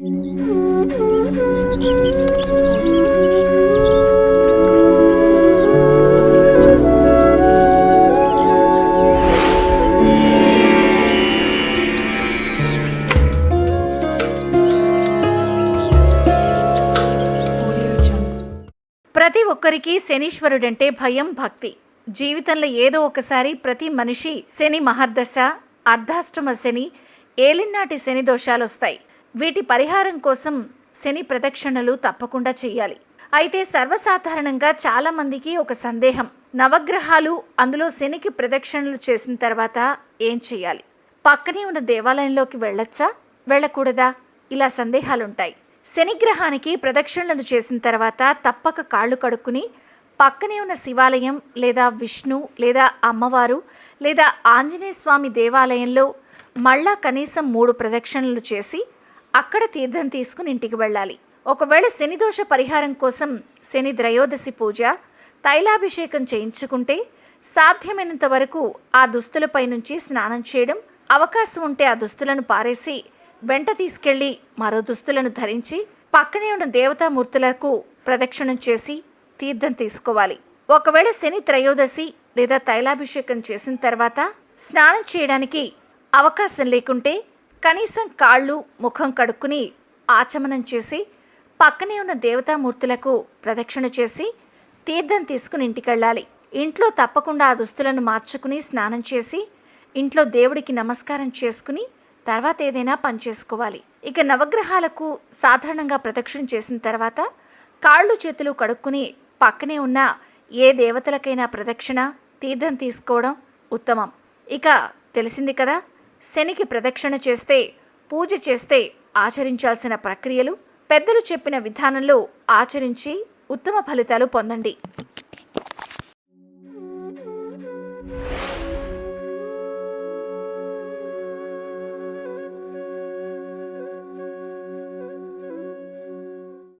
ప్రతి ఒక్కరికి శనీశ్వరుడంటే భయం భక్తి. జీవితంలో ఏదో ఒకసారి ప్రతి మనిషి శని మహర్దశ అర్ధాష్టమ శని ఏలినాటి శని దోషాలు వస్తాయి వీటి పరిహారం కోసం శని ప్రదక్షిణలు తప్పకుండా చేయాలి అయితే సర్వసాధారణంగా చాలా మందికి ఒక సందేహం. నవగ్రహాలు అందులో శనికి ప్రదక్షిణలు చేసిన తర్వాత ఏం చేయాలి పక్కనే ఉన్న దేవాలయంలోకి వెళ్ళొచ్చా? వెళ్ళకూడదా? ఇలా సందేహాలుంటాయి. శనిగ్రహానికి ప్రదక్షిణలు చేసిన తర్వాత తప్పక కాళ్ళు కడుక్కుని పక్కనే ఉన్న శివాలయం లేదా విష్ణు లేదా అమ్మవారు లేదా ఆంజనేయ స్వామి దేవాలయంలో మళ్ళా కనీసం మూడు ప్రదక్షిణలు చేసి అక్కడ తీర్థం తీసుకుని ఇంటికి వెళ్ళాలి. ఒకవేళ శని దోష పరిహారం కోసం శని త్రయోదశి పూజ తైలాభిషేకం చేయించుకుంటే సాధ్యమైనంత వరకు ఆ దుస్తులపై నుంచి స్నానం చేయడం అవకాశం ఉంటే ఆ దుస్తులను పారేసి వెంట తీసుకెళ్ళి మరో దుస్తులను ధరించి పక్కనే ఉన్న దేవతామూర్తులకు ప్రదక్షిణం చేసి తీర్థం తీసుకోవాలి. ఒకవేళ శని త్రయోదశి లేదా తైలాభిషేకం చేసిన తర్వాత స్నానం చేయడానికి అవకాశం లేకుంటే కనీసం కాళ్ళు ముఖం కడుక్కుని ఆచమనం చేసి పక్కనే ఉన్న దేవతామూర్తులకు ప్రదక్షిణ చేసి తీర్థం తీసుకుని ఇంటికెళ్ళాలి. ఇంట్లో తప్పకుండా ఆ దుస్తులను మార్చుకుని స్నానం చేసి ఇంట్లో దేవుడికి నమస్కారం చేసుకుని తర్వాత ఏదైనా పని చేసుకోవాలి. ఇక నవగ్రహాలకు సాధారణంగా ప్రదక్షిణ చేసిన తర్వాత కాళ్ళు చేతులు కడుక్కుని పక్కనే ఉన్న ఏ దేవతలకైనా ప్రదక్షిణ తీర్థం తీసుకోవడం ఉత్తమం. ఇక తెలిసింది కదా శనికి ప్రదక్షిణ చేస్తే పూజ చేస్తే ఆచరించాల్సిన ప్రక్రియలు పెద్దలు చెప్పిన విధానంలో ఆచరించి ఉత్తమ ఫలితాలు పొందండి.